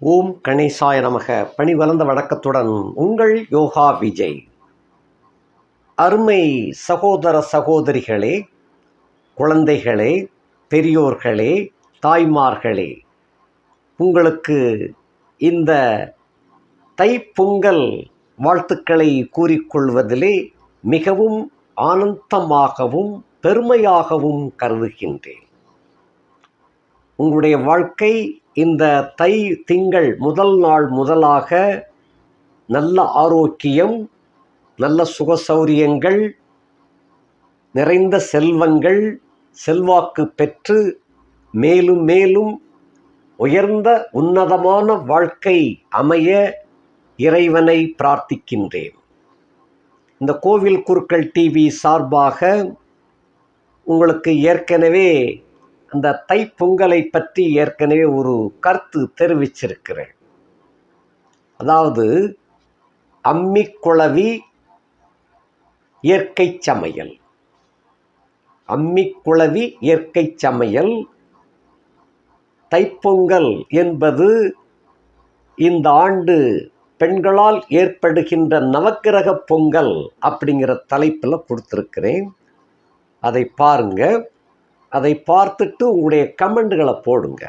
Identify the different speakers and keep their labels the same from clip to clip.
Speaker 1: ஓம் கணேசாய நமக. பணி வளர்ந்த வணக்கத்துடன் உங்கள் யோகா விஜய். அருமை சகோதர சகோதரிகளே குழந்தைகளே பெரியோர்களே தாய்மார்களே உங்களுக்கு இந்த தைப்பொங்கல் வாழ்த்துக்களை கூறிக்கொள்வதிலே மிகவும் ஆனந்தமாகவும் பெருமையாகவும் கருதுகின்றேன். உங்களுடைய வாழ்க்கை இந்த தை திங்கள் முதல் நாள் முதலாக நல்ல ஆரோக்கியம் நல்ல சுகசௌரியங்கள் நிறைந்த செல்வங்கள் செல்வாக்கு பெற்று மேலும் மேலும் உயர்ந்த உன்னதமான வாழ்க்கை அமைய இறைவனை பிரார்த்திக்கின்றேன். இந்த கோவில் குருக்கள் டிவி சார்பாக உங்களுக்கு ஏற்கனவே அந்த தைப்பொங்கலை பற்றி ஏற்கனவே ஒரு கருத்து தெரிவிச்சிருக்கிறேன். அதாவது அம்மிக்குளவி இயற்கை சமையல். அம்மிக்குழவி இயற்கை சமையல். தைப்பொங்கல் என்பது இந்த ஆண்டு பெண்களால் ஏற்படுகின்ற நவக்கிரக பொங்கல் அப்படிங்கிற தலைப்பில் கொடுத்துருக்கிறேன். அதை பாருங்கள் அதை பார்த்துட்டு உங்களுடைய கமெண்ட்களை போடுங்க.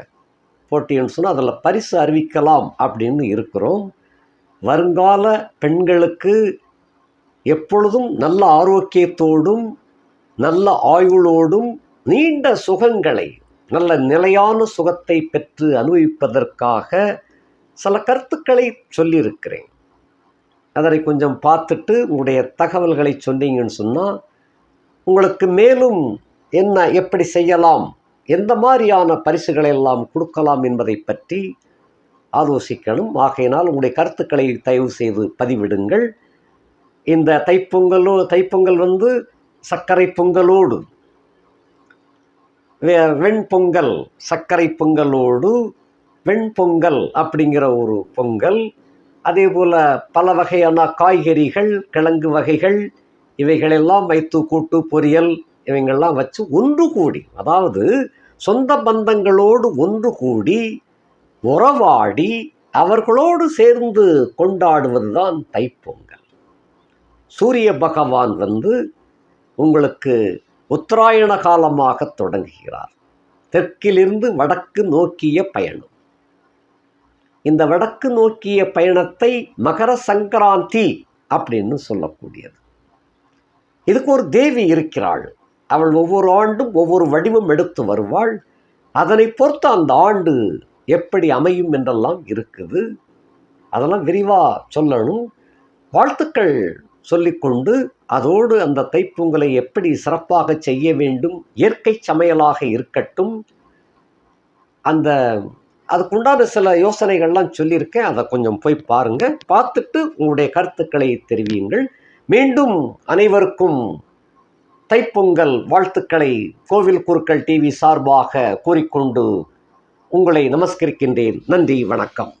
Speaker 1: போட்டீங்கன்னு சொன்னால் அதில் பரிசு அறிவிக்கலாம் அப்படின்னு இருக்கிறோம். வருங்கால பெண்களுக்கு எப்பொழுதும் நல்ல ஆரோக்கியத்தோடும் நல்ல ஆயுளோடும் நீண்ட சுகங்களை நல்ல நிலையான சுகத்தை பெற்று அனுபவிப்பதற்காக சில கருத்துக்களை சொல்லியிருக்கிறேன். அதனை கொஞ்சம் பார்த்துட்டு உங்களுடைய தகவல்களை சொன்னீங்கன்னு சொன்னால் உங்களுக்கு மேலும் என்ன எப்படி செய்யலாம் எந்த மாதிரியான பரிசுகளை எல்லாம் கொடுக்கலாம் என்பதை பற்றி ஆலோசிக்கணும். ஆகையினால் உங்களுடைய கருத்துக்களை தயவு செய்து பதிவிடுங்கள். இந்த தைப்பொங்கலோ தைப்பொங்கல் வந்து சர்க்கரை பொங்கலோடு வெண்பொங்கல் சர்க்கரை பொங்கலோடு வெண்பொங்கல் அப்படிங்கிற ஒரு பொங்கல். அதே போல் பல வகையான காய்கறிகள் கிழங்கு வகைகள் இவைகளெல்லாம் வைத்து கூட்டு பொரியல் இவங்கெல்லாம் வச்சு ஒன்று கூடி அதாவது சொந்த பந்தங்களோடு ஒன்று கூடி உறவாடி அவர்களோடு சேர்ந்து கொண்டாடுவது தான் தைப்பொங்கல். சூரிய பகவான் வந்து உங்களுக்கு உத்தராயண காலமாக தொடங்குகிறார். தெற்கிலிருந்து வடக்கு நோக்கிய பயணம். இந்த வடக்கு நோக்கிய பயணத்தை மகர சங்கராந்தி அப்படின்னு சொல்லக்கூடியது. இதுக்கு ஒரு தேவி இருக்கிறாள். அவள் ஒவ்வொரு ஆண்டும் ஒவ்வொரு வடிவம் எடுத்து வருவாள். அதனை பொறுத்து அந்த ஆண்டு எப்படி அமையும் என்றெல்லாம் இருக்குது. அதெல்லாம் விரிவாக சொல்லணும். வாழ்த்துக்கள் சொல்லிக்கொண்டு அதோடு அந்த தைப்பொங்கலை எப்படி சிறப்பாக செய்ய வேண்டும் இயற்கை சமையலாக இருக்கட்டும் அந்த அதுக்குண்டான சில யோசனைகள்லாம் சொல்லியிருக்கேன். அதை கொஞ்சம் போய் பாருங்கள் பார்த்துட்டு உங்களுடைய கருத்துக்களை தெரிவியுங்கள். மீண்டும் அனைவருக்கும் தைப்பொங்கல் வாழ்த்துக்களை கோவில் குருக்கள் டிவி சார்பாக கூறிக்கொண்டு உங்களை நமஸ்கரிக்கின்றேன். நன்றி வணக்கம்.